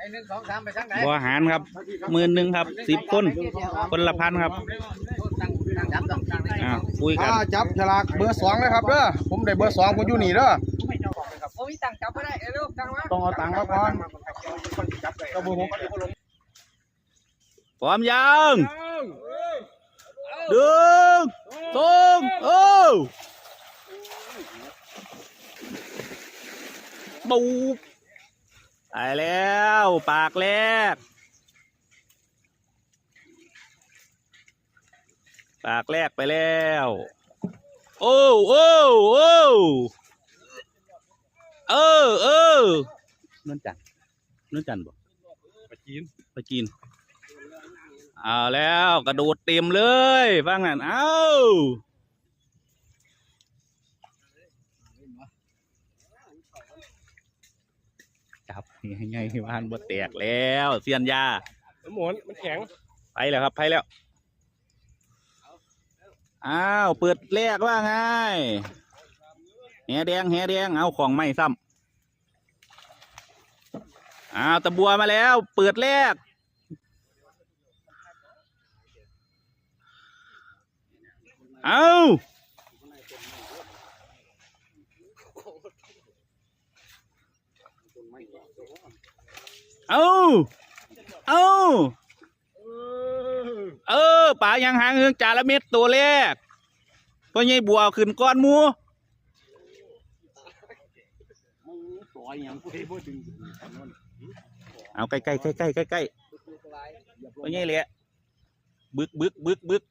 ไอ้หนึ่งสองสามไปทางไหนบัวหารครับหมื่นหนึ่งครับสิบคนคนละพันครับตั้งตั้งจับตั้งตั้งได้อ่าคุยกันอ่าจับฉลากเบอร์สองเลยครับเด้อผมได้เบอร์สองผมอยู่นี่เด้อโอ้ยตั้งจับไม่ได้เอ้ลูกตั้งมาต้องเอาตังค์มาก่อนก็บ่ผมพร้อมยังดึงตรงโอ้บูบ ไปแล้ว ปากแรก ปากแรกไปแล้ว โอ้โอ้โอ้เออเออนุ่นจันทร์นุ่นจันทร์บอกไปจีนไปจีนเอาแล้วกระโดดเต็มเลยฟังนั่นเอ้า จับยังไงบ้านบ่แตกแล้วเสียนยาหมุนมันแข็งไปแล้วครับไปแล้วอ้าวเปิดแรกว่าไงแหแดงแหแดงเอาของไม่ซ้ำอ้าวตะบัวมาแล้ว เปิดแรกเอา เอาเอาเออป่ายังหางเงืองจาละเม็ดตัวแรกพ่อใหญ่บัวขึ้นก้อนหมูสอยอย่างกูได้บ่ถึงเอาใกล้ใกล้ใกล้ใกล้ใกล้ใกล้พ่อใหญ่เละบึกบึกบึกบึก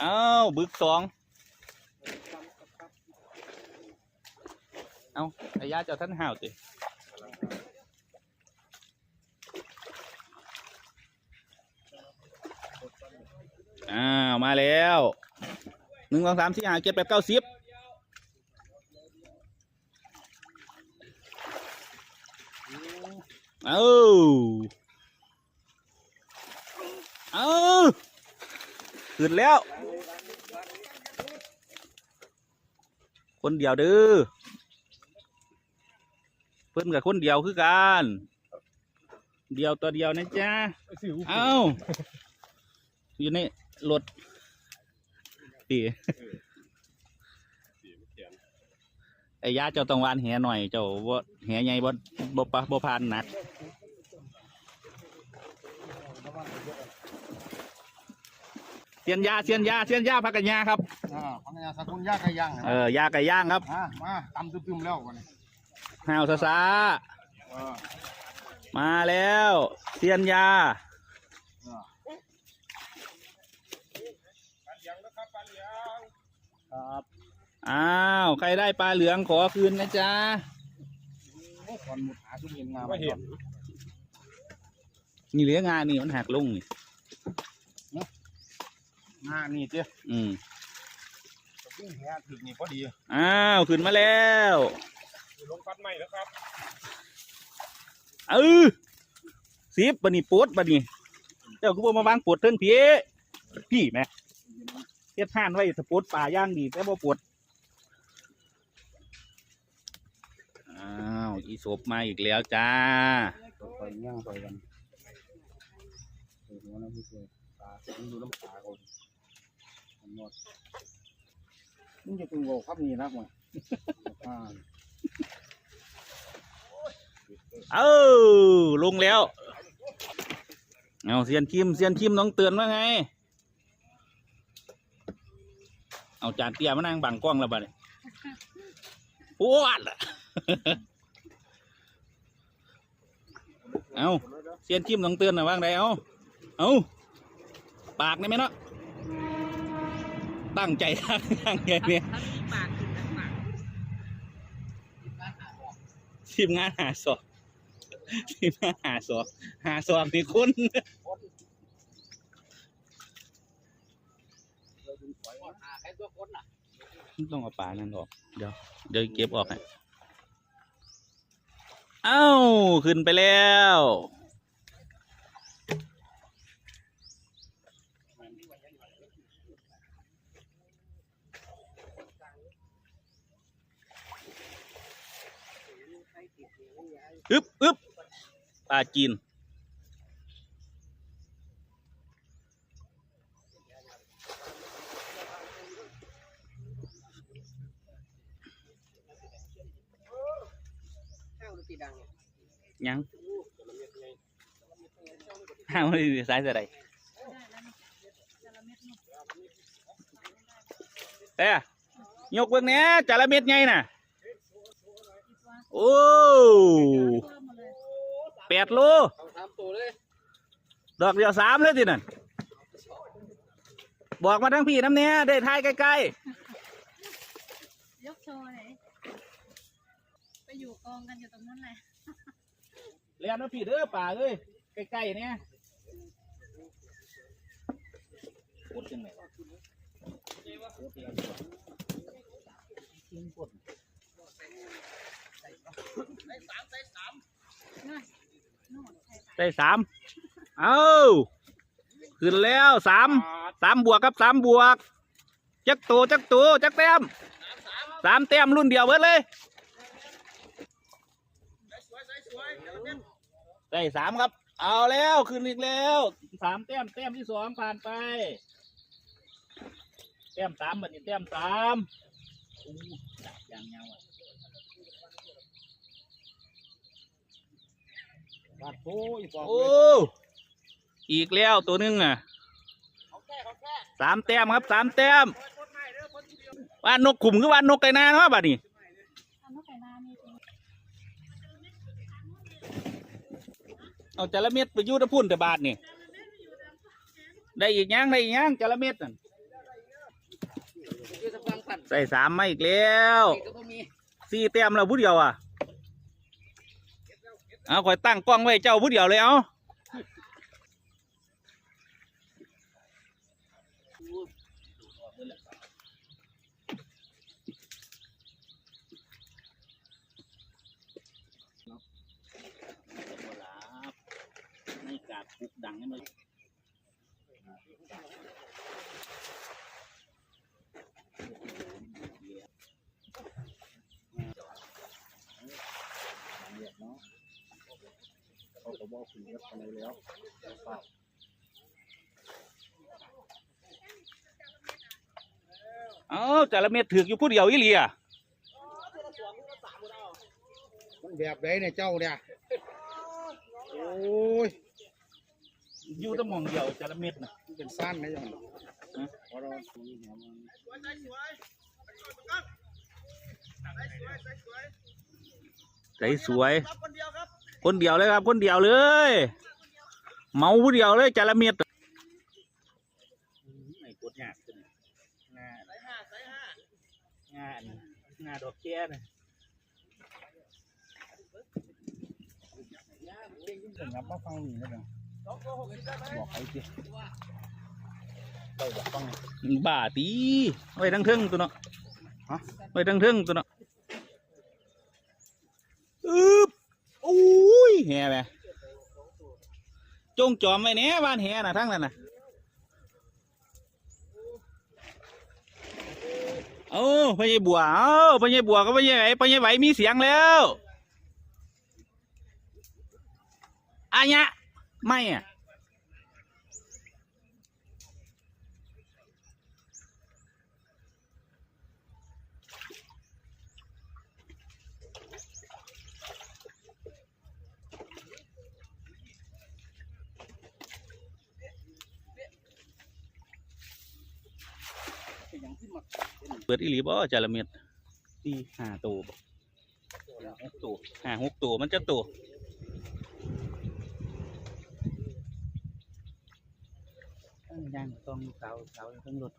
เอาบึกสอง เอาไอ้ยาเจ้าท่านห่าวติอ้าวมาแล้วหนึ่งสองสามสี่ห้าเจ็ดแปดเก้าสิบเอาเอาขึ้นแล้ว คนเดียวเด้อ พิ่นกับคนเดียวคือกันเดียวตัวเดียวนะจ๊ะเอาอยู่ในรถตีไอ้ยาเจ้าต้องวานแหหน่อย เจ้าบ่แหใหญ่บ่บ่ปะบ่พานหนักเสียนยาเสียนยาเสียนยาพักกันยาครับอ่าพังยาสกุลยาไก่ย่างเออยาไก่ย่างครับอ่ามาตำตึมๆแล้ววันนี้ ห้าวซาซาเออมาแล้วเสียนยาครับอ้าว ใครได้ปลาเหลืองขอคืนนะจ๊ะก่อนหมดหาทุเรียนงามไม่เห็นนี่เหลืองานนี่มันหักลงนี่งานี่เจ้อืมยิ่งแหถึกนี่พอดี อ้าว ขึ้นมาแล้ว ลงฟัดใหม่แล้วครับ เออสิบบันนี้ปวดบันนี้เจ้ากูบอกมาวางปวดเทิงพี่พี่แม่เฮ็ดห่านไว้สปวดป่าย่างดีแต่บ่ปวดอ้าวอีศพมาอีกแล้วจ้าไปย่างไปกันเดี๋ยวนะพี่เจ้ตาดูน้ำตาคนมันหมดมึงจะตึงโลครับนี่นะมึงอ่า เออลงแล้ว เอาเซียนคิมเซียนคิมน้องเตือนว่าไง เอาจานเตี้ยมานั่งบังกล้องแล้วบัดนี้ปวดอะเอาเซียนคิมน้องเตือนนะว่างไดเอาเอาปากนี่ไหมเนาะตั้งใจทางทางไงเนี่ย ทีมงานหาสอบทีมงานหาสอบหาสอบนี่คนใครตัวคนน่ะต้องเอาปลานั่นออก เดี๋ยวเดี๋ยวเก็บออกให้เอ้า ขึ้นไปแล้ว อึบอึบปลาจีนข้าวตีดังยังห้าว โอ้แปดโลเอาสามตัวเลยดอกเดียวสามเลยทีนั่นบอกมาทั้งพี่น้ำเนี้ยได้ทายใกล้ยกโชว์ไหนอยไปอยู่กองกันอยู่ตรงนั้นแหละๆเรียนมาพี่เด้อป่าเอ้ยใกล้ๆเนี่ยพูดจังไหนวะทิ้งกดนู่นใคร ได้สามเอาขึ้นแล้วสามสามบวกครับสามบวก จักตัวจักตัวจักแต้มสามแต้มรุ่นเดียวเบิดเลยได้สามครับ เอาแล้วขึ้นอีกแล้วสามแต้มแต้มที่สองผ่านไปแต้มสามบัดนี้แต้มสามอู้จับอย่างเงาอะ บาดโอ้ยปอกโอ้อีกแล้วตัวหนึงอะสามแต้มครับสามแต้มว่านกขุมคือว่านกไก่นาเนาะบัดนี้ทำนกไก่นามีจริงเอาจระเม็ดไปอยูแตะพุ่นแต่บาทนี่ได้อีกยังได้อีกยังจระเม็ดนั่นยืดสะพานสั่นใส่สามมาอีกแล้วนี่ก็บ่มีสี่แต้มแล้วผู้เดียวอะ เอาคอยตั้งกล้องไว้เจ้าผู้เดียวเลยเอาไม่กาดปุกดังให้มัน เรียกเนาะ เขาก็บอกคุณกับอะไรแล้วเอาจระเม็ดถือกอยู่ผู้เดียวอีหลีอะมันแบบไหนเนี่ยเจ้าเนี่ยโอ้ยอยู่แตะมองเดียวจระเม็ดนะมันเป็นสั้นนะยังพอเราตรงนี้เนี่ยมันใจสวยคนเดียว เลยครับ คนเดียวเลย เมาผู้เดียวเลยจระเม็ดไม่กดยากขึ้นงานงานงานดอกแก้นะถึงครับมาฟังนี่แล้วกันบอกใครสิเราบอกฟังบ้าตีไว้ทั้งเทึงตัวเนาะฮะไว้ทั้งเทึงตัวเนาะอึบโอ้ แห่ไปจงจอมไว้แหน่บ้านแหน่ะทั้งนั้นน่ะโอ้พญายบัวเอ้าพญายบัวก็พญายไหวพญายไหวมีเสียงแล้วอะยะไม่อะ เปิดอีหลีบ่จาระเม็ดตีห้าตัวบ่หกตัวห้าหกตัวมันจะตัวย่างต้องเสาเสาทั้งรถ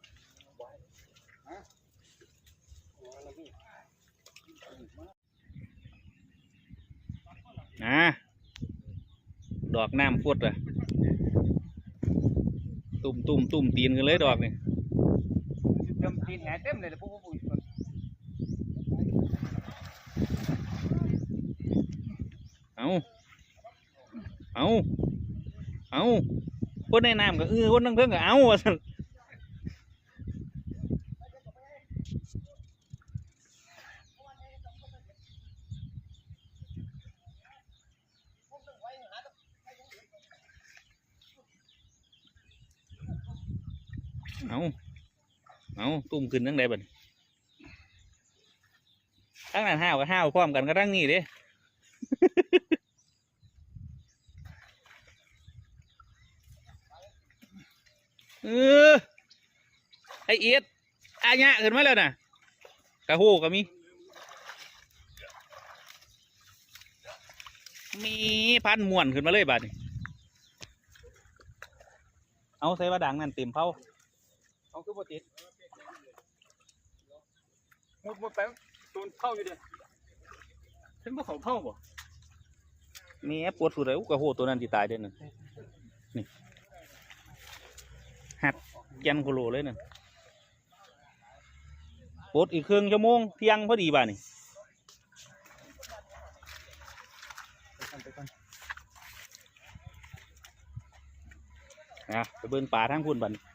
นะดอกน้ำพุดอะตุ่มตุ่มตุ่มตีนกันเลยดอกนี่ ดมตีนแห่เต็มเลยเลยปุ๊บปุ๊บปุ๊บเอาเอาเอาคนในน้ำก็เออคนนั่งเพื่อนก็เอาสันเอา เอาตุ่มขึ้นทั้งใดบัดนี้ทั้งนั้นห้าวกับห้าวพร้อมกันก็ทั้งนี้เด้เออไอเอียดอาญะขึ้นมาแล้วนะกระโหก็มีมีพันม่วนขึ้นมาเลยบาดนี้เอาใส่ว่าดังนั่นเต็มเผาเอาคือบ่ติด มุดมุดไปตูนเข้าอยู่เด้ถึงบ่เขาเข้าบ่มีแอปปวดสุดเลยอุ๊ยกระโหตัวนั้นที่ตายเด้อนั่นนี่หัดยันโคโลเลยนั่นปวดอีกครึ่งชั่วโมงเที่ยงพอดีบ่านี่นะไปเบิ่งป่าทั้งพุ่นบัดน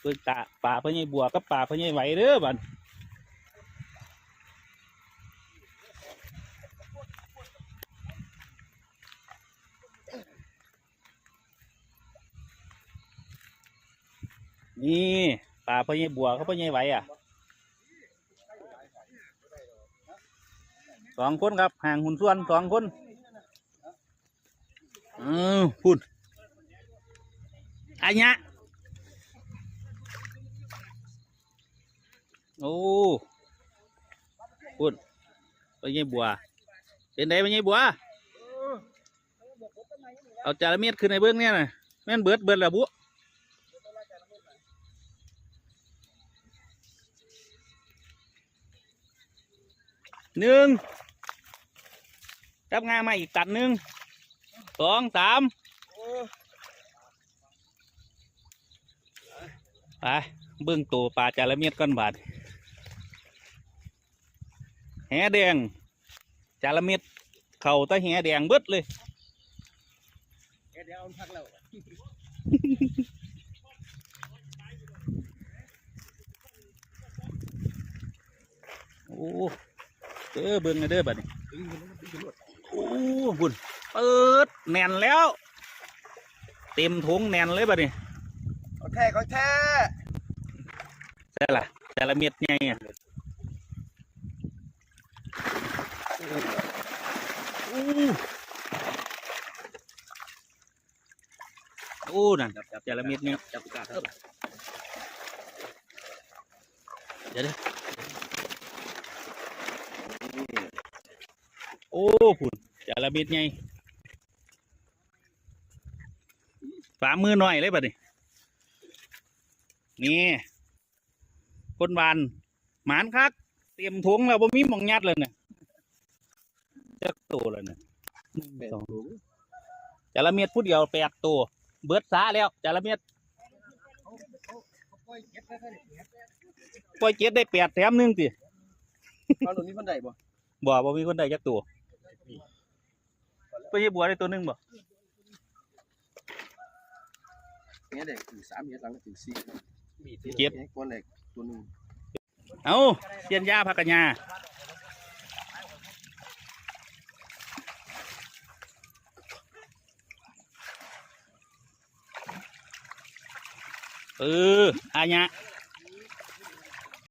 เบิ่งตาป่าพะไยบัวกับป่าพะไยไหวเด้อบัดนี่ป่าพญายบัวเขาพญายไหวอะสองคนครับห่างหุ่นส่วนสองคนเออพูดอันย โอ้พูดพญายบัว เป็นไงพญายบัว เอาจาระเม็ดขึ้นในเบื้องเนี่ยนะแม่นเบิดเบิดแล้วบุหนึ่งจับงามาอีกตัดหนึ่งสองสามไปเบื้องตัวปลาจาระเมียดก้อนบาท แหแดง จาระเมียดเข่าตะแหแดงเบิดเลยเดี๋ยวเอาพักแล้วโอ้เด้อเบิ่งให้เด้อบัดนี้โอ้บุญเปิดแน่นแล้ว เต็มถุงแน่นเลยบัดนี้เขาแท้เขาแท้ใช่ล่ะแต่ละเม็ดไง โอ้โอ้นั่นแต่ละเม็ดเนี่ยจับกาดเดี๋ยวเดี๋ยวโอ้ผุนแต่ละเม็ดไงฝ่ามือหน่อยเลยบัดนี้นี่คนบานหมานคักเตรียมถุงแล้วบ่มีหมองยัดเลยเนี่ย ตัวแล้วเนี่ยสองจาระเม็ดผู้เดียวแปดตัว เบิดสาแล้วจาระเม็ดปล่อยเจ็ดได้แปดแถมหนึ่งติเอาหลุมนี้คนใดบ่บ่บ่มีคนใดจักตัวไปยี่บัวได้ตัวหนึงบ่เนี่ยเด็กถึงสามเนี่ยหลังถึงสี่เจ็ดเนี่ยก้อนเหล็กตัวหนึ่งเอาเสียนยาพักกัญญา เอออาญะ